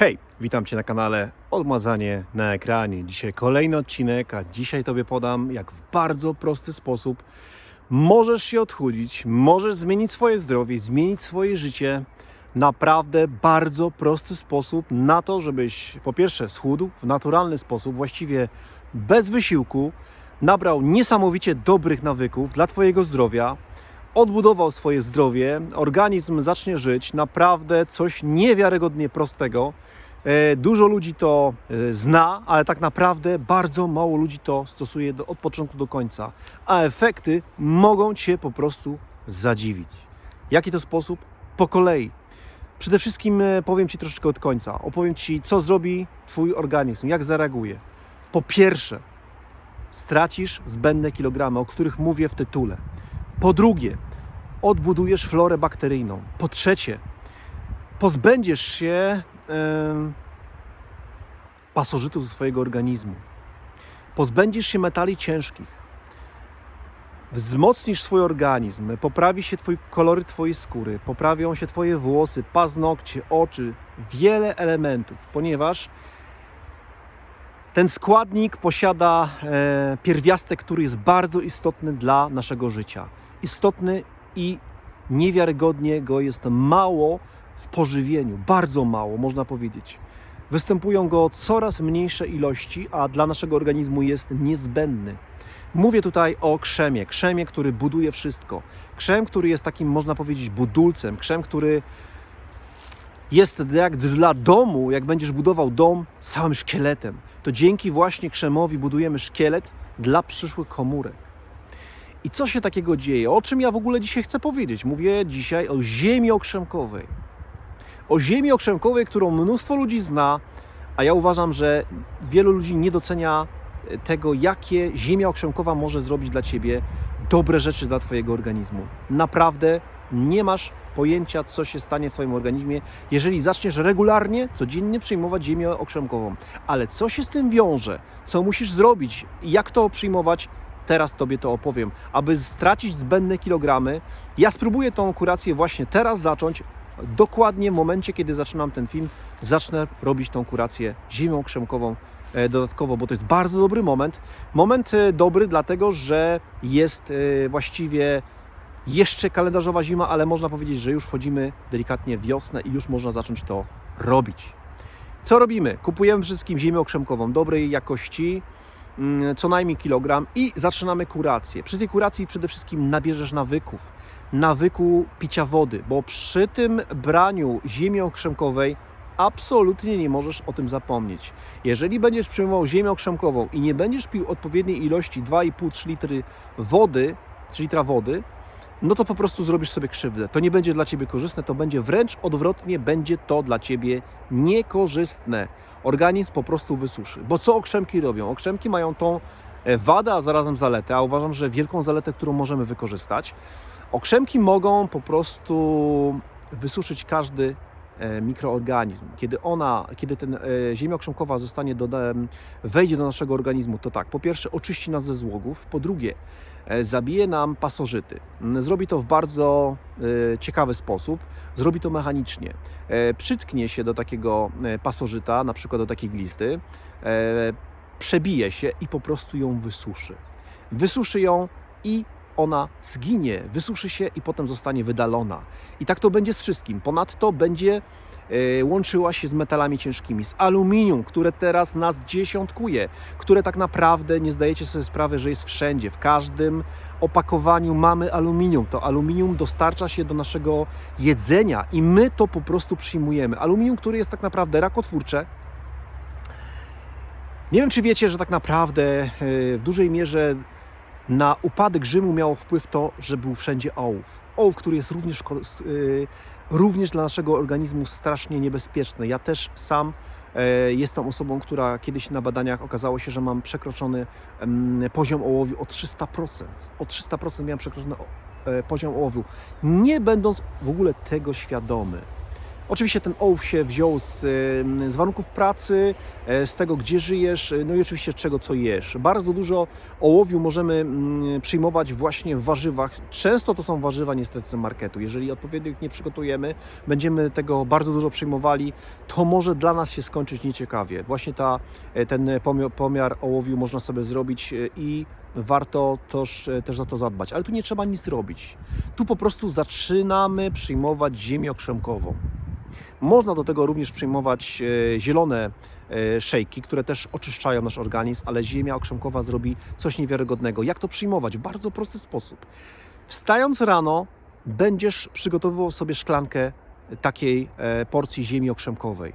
Hej, witam Cię na kanale Odmazanie na ekranie. Dzisiaj kolejny odcinek, a dzisiaj Tobie podam, jak w bardzo prosty sposób możesz się odchudzić, możesz zmienić swoje zdrowie, zmienić swoje życie. Naprawdę bardzo prosty sposób na to, żebyś po pierwsze schudł w naturalny sposób, właściwie bez wysiłku, nabrał niesamowicie dobrych nawyków dla Twojego zdrowia, odbudował swoje zdrowie, organizm zacznie żyć, naprawdę coś niewiarygodnie prostego. E, Dużo ludzi to e, zna, ale tak naprawdę bardzo mało ludzi to stosuje do, od początku do końca, a efekty mogą Cię po prostu zadziwić. Jaki to sposób? Po kolei. Przede wszystkim e, powiem Ci troszeczkę od końca. Opowiem Ci, co zrobi Twój organizm, jak zareaguje. Po pierwsze, stracisz zbędne kilogramy, o których mówię w tytule. Po drugie, odbudujesz florę bakteryjną. Po trzecie, pozbędziesz się em, pasożytów ze swojego organizmu. Pozbędziesz się metali ciężkich. Wzmocnisz swój organizm, poprawi się twój kolory twojej skóry, poprawią się twoje włosy, paznokcie, oczy, wiele elementów, ponieważ ten składnik posiada e, pierwiastek, który jest bardzo istotny dla naszego życia. Istotny i niewiarygodnie go jest mało w pożywieniu, bardzo mało można powiedzieć. Występują go coraz mniejsze ilości, a dla naszego organizmu jest niezbędny. Mówię tutaj o krzemie, krzemie, który buduje wszystko. Krzem, który jest takim, można powiedzieć, budulcem, krzem, który jest jak dla domu, jak będziesz budował dom całym szkieletem, to dzięki właśnie krzemowi budujemy szkielet dla przyszłych komórek. I co się takiego dzieje? O czym ja w ogóle dzisiaj chcę powiedzieć? Mówię dzisiaj o ziemi okrzemkowej. O ziemi okrzemkowej, którą mnóstwo ludzi zna, a ja uważam, że wielu ludzi nie docenia tego, jakie ziemia okrzemkowa może zrobić dla Ciebie dobre rzeczy dla Twojego organizmu. Naprawdę nie masz pojęcia, co się stanie w Twoim organizmie, jeżeli zaczniesz regularnie, codziennie przyjmować ziemię okrzemkową. Ale co się z tym wiąże? Co musisz zrobić? Jak to przyjmować? Teraz Tobie to opowiem. Aby stracić zbędne kilogramy, ja spróbuję tą kurację właśnie teraz zacząć. Dokładnie w momencie, kiedy zaczynam ten film, zacznę robić tą kurację ziemią krzemkową e, dodatkowo, bo to jest bardzo dobry moment. Moment e, dobry, dlatego że jest e, właściwie jeszcze kalendarzowa zima, ale można powiedzieć, że już wchodzimy delikatnie w wiosnę i już można zacząć to robić. Co robimy? Kupujemy wszystkim ziemię okrzemkową dobrej jakości, co najmniej kilogram i zaczynamy kurację. Przy tej kuracji przede wszystkim nabierzesz nawyków, nawyku picia wody, bo przy tym braniu ziemi okrzemkowej absolutnie nie możesz o tym zapomnieć. Jeżeli będziesz przyjmował ziemię okrzemkową i nie będziesz pił odpowiedniej ilości 2,5-3 litry wody, 3 litra wody, no to po prostu zrobisz sobie krzywdę. To nie będzie dla Ciebie korzystne, to będzie wręcz odwrotnie, będzie to dla Ciebie niekorzystne. Organizm po prostu wysuszy. Bo co okrzemki robią? Okrzemki mają tą e, wadę, a zarazem zaletę, a uważam, że wielką zaletę, którą możemy wykorzystać. Okrzemki mogą po prostu wysuszyć każdy mikroorganizm. Kiedy ona, kiedy ten e, ziemia okrzemkowa zostanie doda, wejdzie do naszego organizmu, to tak, po pierwsze oczyści nas ze złogów, po drugie e, zabije nam pasożyty. Mm, Zrobi to w bardzo e, ciekawy sposób, zrobi to mechanicznie. E, Przytknie się do takiego e, pasożyta, na przykład do takiej glisty, e, przebije się i po prostu ją wysuszy. Wysuszy ją i ona zginie, wysuszy się i potem zostanie wydalona. I tak to będzie z wszystkim. Ponadto będzie e, łączyła się z metalami ciężkimi, z aluminium, które teraz nas dziesiątkuje, które tak naprawdę nie zdajecie sobie sprawy, że jest wszędzie, w każdym opakowaniu mamy aluminium. To aluminium dostarcza się do naszego jedzenia i my to po prostu przyjmujemy. Aluminium, które jest tak naprawdę rakotwórcze, nie wiem, czy wiecie, że tak naprawdę e, w dużej mierze na upadek Rzymu miało wpływ to, że był wszędzie ołów. Ołów, który jest również, y, również dla naszego organizmu strasznie niebezpieczny. Ja też sam e, jestem osobą, która kiedyś na badaniach okazało się, że mam przekroczony poziom ołowiu o 300%. O 300% miałem przekroczony e, poziom ołowiu, nie będąc w ogóle tego świadomy. Oczywiście ten ołów się wziął z, z warunków pracy, e, z tego, gdzie żyjesz, no i oczywiście czego, co jesz. Bardzo dużo ołowiu możemy mm, przyjmować właśnie w warzywach. Często to są warzywa niestety z marketu. Jeżeli odpowiednio ich nie przygotujemy, będziemy tego bardzo dużo przyjmowali, to może dla nas się skończyć nieciekawie. Właśnie ta, e, ten pomiar, pomiar ołowiu można sobie zrobić e, i warto też, też za to zadbać. Ale tu nie trzeba nic robić. Tu po prostu zaczynamy przyjmować ziemię okrzemkową. Można do tego również przyjmować e, zielone e, szejki, które też oczyszczają nasz organizm, ale ziemia okrzemkowa zrobi coś niewiarygodnego. Jak to przyjmować? W bardzo prosty sposób. Wstając rano, będziesz przygotowywał sobie szklankę takiej e, porcji ziemi okrzemkowej.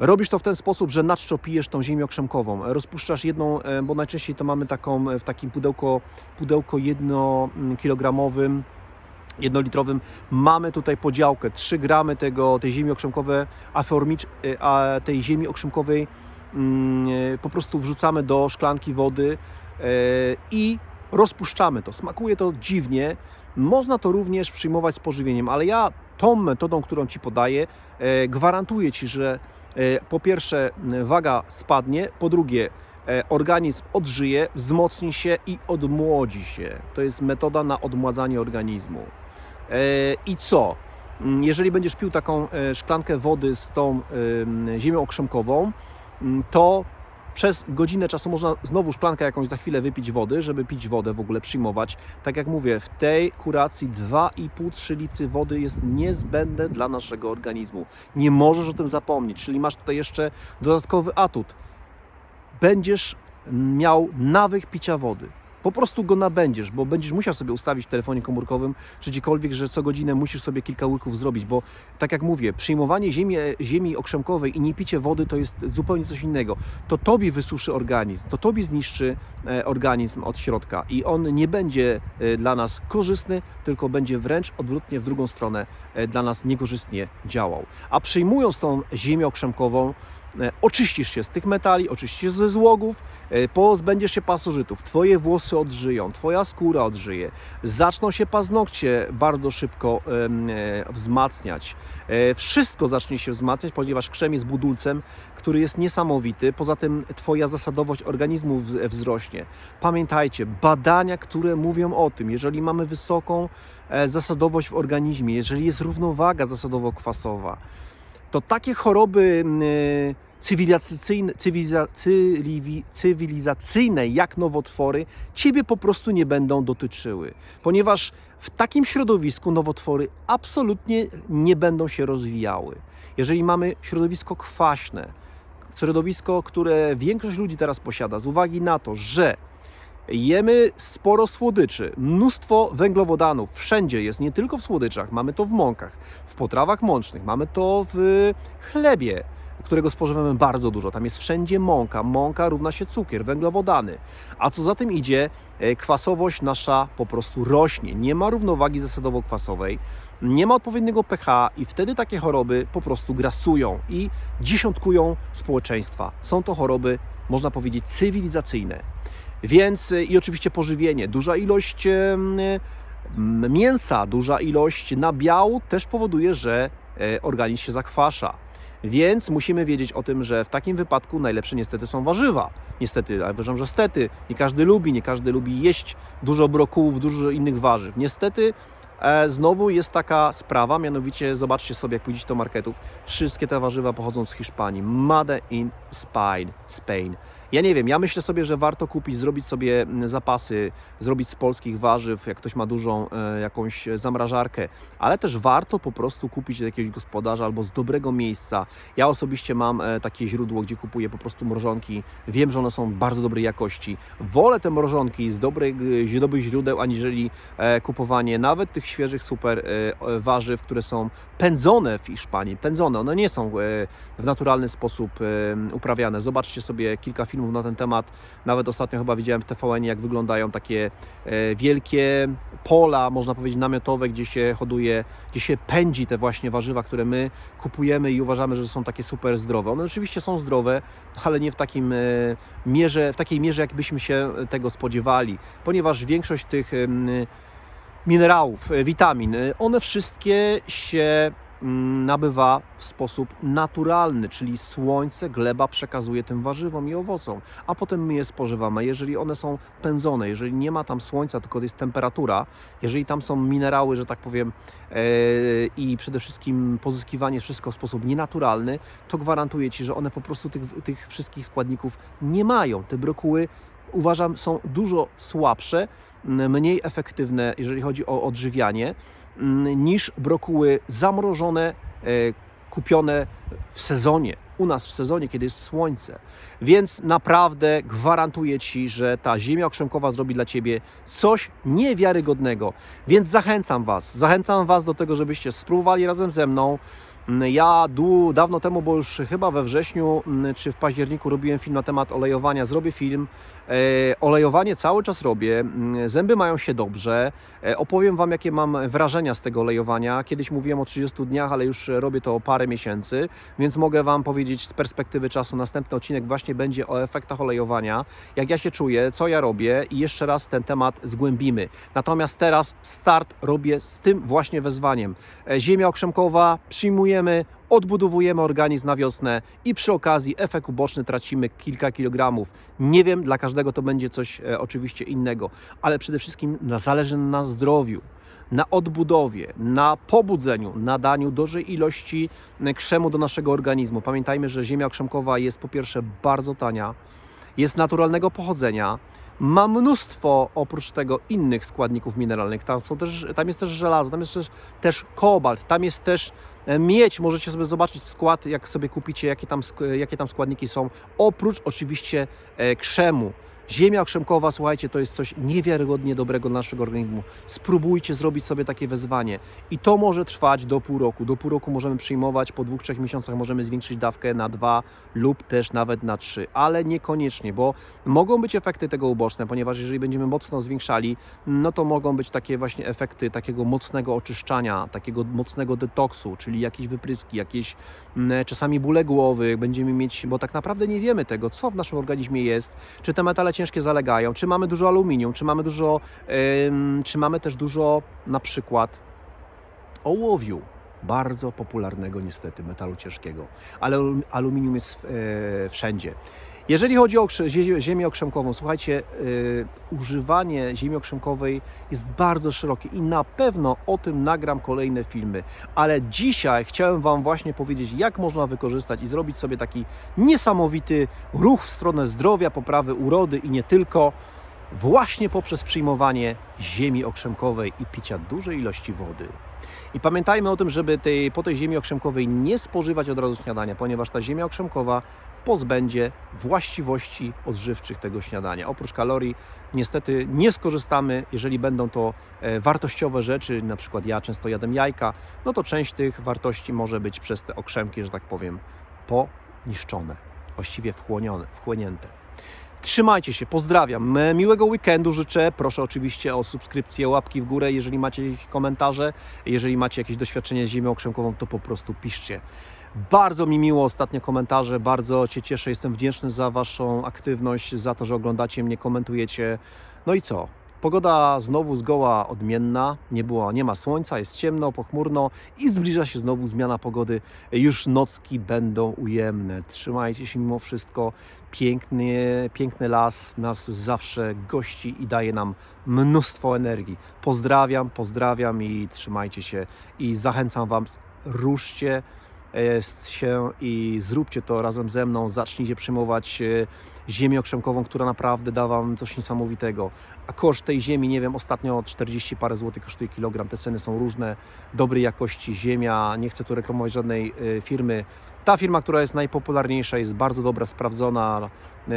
Robisz to w ten sposób, że na czczo pijesz tą ziemię okrzemkową. Rozpuszczasz jedną, bo najczęściej to mamy taką w takim pudełko, pudełko jednokilogramowym, jednolitrowym. Mamy tutaj podziałkę 3 gramy tego, tej ziemi okrzemkowej, e, a tej ziemi okrzemkowej mm, e, po prostu wrzucamy do szklanki wody e, i rozpuszczamy to. Smakuje to dziwnie. Można to również przyjmować z pożywieniem, ale ja tą metodą, którą Ci podaję, gwarantuję Ci, że po pierwsze waga spadnie, po drugie organizm odżyje, wzmocni się i odmłodzi się. To jest metoda na odmładzanie organizmu. E, I co? Mm, Jeżeli będziesz pił taką e, szklankę wody z tą em, ziemią okrzemkową, mm, to przez godzinę czasu można znowu szklankę jakąś za chwilę wypić wody, żeby pić wodę w ogóle, przyjmować. Tak jak mówię, w tej kuracji 2,5-3 litry wody jest niezbędne dla naszego organizmu. Nie możesz o tym zapomnieć, czyli masz tutaj jeszcze dodatkowy atut. Będziesz miał nawyk picia wody. Po prostu go nabędziesz, bo będziesz musiał sobie ustawić w telefonie komórkowym czy gdziekolwiek, że co godzinę musisz sobie kilka łyków zrobić, bo tak jak mówię, przyjmowanie ziemi, ziemi okrzemkowej i nie picie wody to jest zupełnie coś innego. To tobie wysuszy organizm, to tobie zniszczy e, organizm od środka i on nie będzie e, dla nas korzystny, tylko będzie wręcz odwrotnie w drugą stronę e, dla nas niekorzystnie działał. A przyjmując tą ziemię okrzemkową, E, oczyścisz się z tych metali, oczyścisz się ze złogów, e, pozbędziesz się pasożytów, twoje włosy odżyją, twoja skóra odżyje, zaczną się paznokcie bardzo szybko e, wzmacniać. E, Wszystko zacznie się wzmacniać, ponieważ krzem jest budulcem, który jest niesamowity. Poza tym twoja zasadowość organizmu wzrośnie. Pamiętajcie, badania, które mówią o tym, jeżeli mamy wysoką e, zasadowość w organizmie, jeżeli jest równowaga zasadowo-kwasowa, to takie choroby e, cywilizacyjne, cywiliza, cywilizacyjne jak nowotwory Ciebie po prostu nie będą dotyczyły, ponieważ w takim środowisku nowotwory absolutnie nie będą się rozwijały. Jeżeli mamy środowisko kwaśne, środowisko, które większość ludzi teraz posiada, z uwagi na to, że Jemy sporo słodyczy, mnóstwo węglowodanów, wszędzie jest, nie tylko w słodyczach, mamy to w mąkach, w potrawach mącznych, mamy to w chlebie, którego spożywamy bardzo dużo. Tam jest wszędzie mąka, mąka równa się cukier, węglowodany. A co za tym idzie, e, kwasowość nasza po prostu rośnie, nie ma równowagi zasadowo-kwasowej, nie ma odpowiedniego pH i wtedy takie choroby po prostu grasują i dziesiątkują społeczeństwa. Są to choroby, można powiedzieć, cywilizacyjne. Więc y, i oczywiście pożywienie, duża ilość mięsa, duża ilość nabiału też powoduje, że e, organizm się zakwasza. Więc musimy wiedzieć o tym, że w takim wypadku najlepsze niestety są warzywa. Niestety, ale uważam, że stety. Nie każdy lubi, nie każdy lubi jeść dużo brokułów, dużo innych warzyw. Niestety e, znowu jest taka sprawa, mianowicie zobaczcie sobie, jak pójdziecie do marketów. Wszystkie te warzywa pochodzą z Hiszpanii. Made in Spain. Spain. Ja nie wiem, ja myślę sobie, że warto kupić, zrobić sobie mm, zapasy, zrobić z polskich warzyw, jak ktoś ma dużą e, jakąś zamrażarkę, ale też warto po prostu kupić od jakiegoś gospodarza albo z dobrego miejsca. Ja osobiście mam e, takie źródło, gdzie kupuję po prostu mrożonki. Wiem, że one są bardzo dobrej jakości. Wolę te mrożonki z dobrych, dobrych źródeł, aniżeli e, kupowanie nawet tych świeżych super warzyw, które są pędzone w Hiszpanii. Pędzone, one nie są w naturalny sposób uprawiane. Zobaczcie sobie kilka filmów na ten temat. Nawet ostatnio chyba widziałem w TVN, jak wyglądają takie e, wielkie pola, można powiedzieć namiotowe, gdzie się hoduje, gdzie się pędzi te właśnie warzywa, które my kupujemy i uważamy, że są takie super zdrowe. One oczywiście są zdrowe, ale nie w takim e, mierze, w takiej mierze, jakbyśmy się tego spodziewali, ponieważ większość tych minerałów, e, witamin, one wszystkie się nabywa w sposób naturalny, czyli słońce, gleba przekazuje tym warzywom i owocom, a potem my je spożywamy. Jeżeli one są pędzone, jeżeli nie ma tam słońca, tylko jest temperatura, jeżeli tam są minerały, że tak powiem, e, i przede wszystkim pozyskiwanie wszystko w sposób nienaturalny, to gwarantuję Ci, że one po prostu tych, tych wszystkich składników nie mają. Te brokuły uważam są dużo słabsze, mniej efektywne, jeżeli chodzi o odżywianie, niż brokuły zamrożone, e, kupione w sezonie. U nas w sezonie, kiedy jest słońce. Więc naprawdę gwarantuję Ci, że ta ziemia okrzemkowa zrobi dla Ciebie coś niewiarygodnego. Więc zachęcam Was, zachęcam Was do tego, żebyście spróbowali razem ze mną. Mm, Ja dawno temu, bo już chyba we wrześniu mm, czy w październiku robiłem film na temat olejowania. Zrobię film. E, olejowanie cały czas robię. Zęby mają się dobrze. E, opowiem Wam, jakie mam wrażenia z tego olejowania. Kiedyś mówiłem o 30 dniach, ale już robię to parę miesięcy, więc mogę Wam powiedzieć z perspektywy czasu. Następny odcinek właśnie będzie o efektach olejowania, jak ja się czuję, co ja robię i jeszcze raz ten temat zgłębimy. Natomiast teraz start robię z tym właśnie wezwaniem. E, Ziemia okrzemkowa, przyjmujemy, odbudowujemy organizm na wiosnę i przy okazji efekt uboczny tracimy kilka kilogramów. Nie wiem, dla każdego to będzie coś e, oczywiście innego, ale przede wszystkim na, zależy na zdrowiu na odbudowie, na pobudzeniu, na daniu dużej ilości e, krzemu do naszego organizmu. Pamiętajmy, że ziemia okrzemkowa jest po pierwsze bardzo tania, jest naturalnego pochodzenia, ma mnóstwo oprócz tego innych składników mineralnych. Tam, są też, tam jest też żelazo, tam jest też, też kobalt, tam jest też e, miedź. Możecie sobie zobaczyć skład, jak sobie kupicie, jakie tam, jakie tam składniki są. Oprócz oczywiście e, krzemu. Ziemia okrzemkowa, słuchajcie, to jest coś niewiarygodnie dobrego dla naszego organizmu. Spróbujcie zrobić sobie takie wezwanie. I to może trwać do pół roku. Do pół roku możemy przyjmować, po dwóch, trzech miesiącach możemy zwiększyć dawkę na dwa lub też nawet na trzy, ale niekoniecznie, bo mogą być efekty tego uboczne, ponieważ jeżeli będziemy mocno zwiększali, no to mogą być takie właśnie efekty takiego mocnego oczyszczania, takiego mocnego detoksu, czyli jakieś wypryski, jakieś mm, czasami bóle głowy, będziemy mieć, bo tak naprawdę nie wiemy tego, co w naszym organizmie jest, czy te metale ciężkie zalegają, czy mamy dużo aluminium, czy mamy dużo, czy mamy też dużo na przykład ołowiu, bardzo popularnego niestety metalu ciężkiego, ale alu- aluminium jest e, wszędzie. Jeżeli chodzi o ziemię okrzemkową, słuchajcie, e, używanie ziemi okrzemkowej jest bardzo szerokie i na pewno o tym nagram kolejne filmy, ale dzisiaj chciałem Wam właśnie powiedzieć, jak można wykorzystać i zrobić sobie taki niesamowity ruch w stronę zdrowia, poprawy urody i nie tylko, właśnie poprzez przyjmowanie ziemi okrzemkowej i picia dużej ilości wody. I pamiętajmy o tym, żeby tej, po tej ziemi okrzemkowej nie spożywać od razu śniadania, ponieważ ta ziemia okrzemkowa pozbędzie właściwości odżywczych tego śniadania. Oprócz kalorii niestety nie skorzystamy, jeżeli będą to e, wartościowe rzeczy, na przykład ja często jadam jajka, no to część tych wartości może być przez te okrzemki, że tak powiem, poniszczone, właściwie wchłonione, wchłonięte. Trzymajcie się, pozdrawiam. E, Miłego weekendu życzę. Proszę oczywiście o subskrypcję, łapki w górę, jeżeli macie jakieś komentarze. Jeżeli macie jakieś doświadczenie z ziemią okrzemkową, to po prostu piszcie. Bardzo mi miło ostatnie komentarze, bardzo Cię cieszę, jestem wdzięczny za Waszą aktywność, za to, że oglądacie mnie, komentujecie. No i co? Pogoda znowu zgoła odmienna, nie, było, nie ma słońca, jest ciemno, pochmurno i zbliża się znowu zmiana pogody. Już nocki będą ujemne. Trzymajcie się mimo wszystko. Piękny, piękny las nas zawsze gości i daje nam mnóstwo energii. Pozdrawiam, pozdrawiam i trzymajcie się i zachęcam Wam, ruszcie się i zróbcie to razem ze mną. Zacznijcie przyjmować e, ziemię okrzemkową, która naprawdę da Wam coś niesamowitego. A koszt tej ziemi, nie wiem, ostatnio 40 parę złotych kosztuje kilogram. Te ceny są różne, dobrej jakości ziemia. Nie chcę tu reklamować żadnej e, firmy. Ta firma, która jest najpopularniejsza, jest bardzo dobra, sprawdzona, e,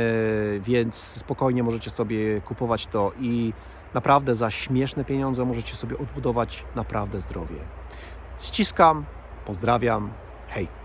więc spokojnie możecie sobie kupować to i naprawdę za śmieszne pieniądze możecie sobie odbudować naprawdę zdrowie. Ściskam, pozdrawiam, hej!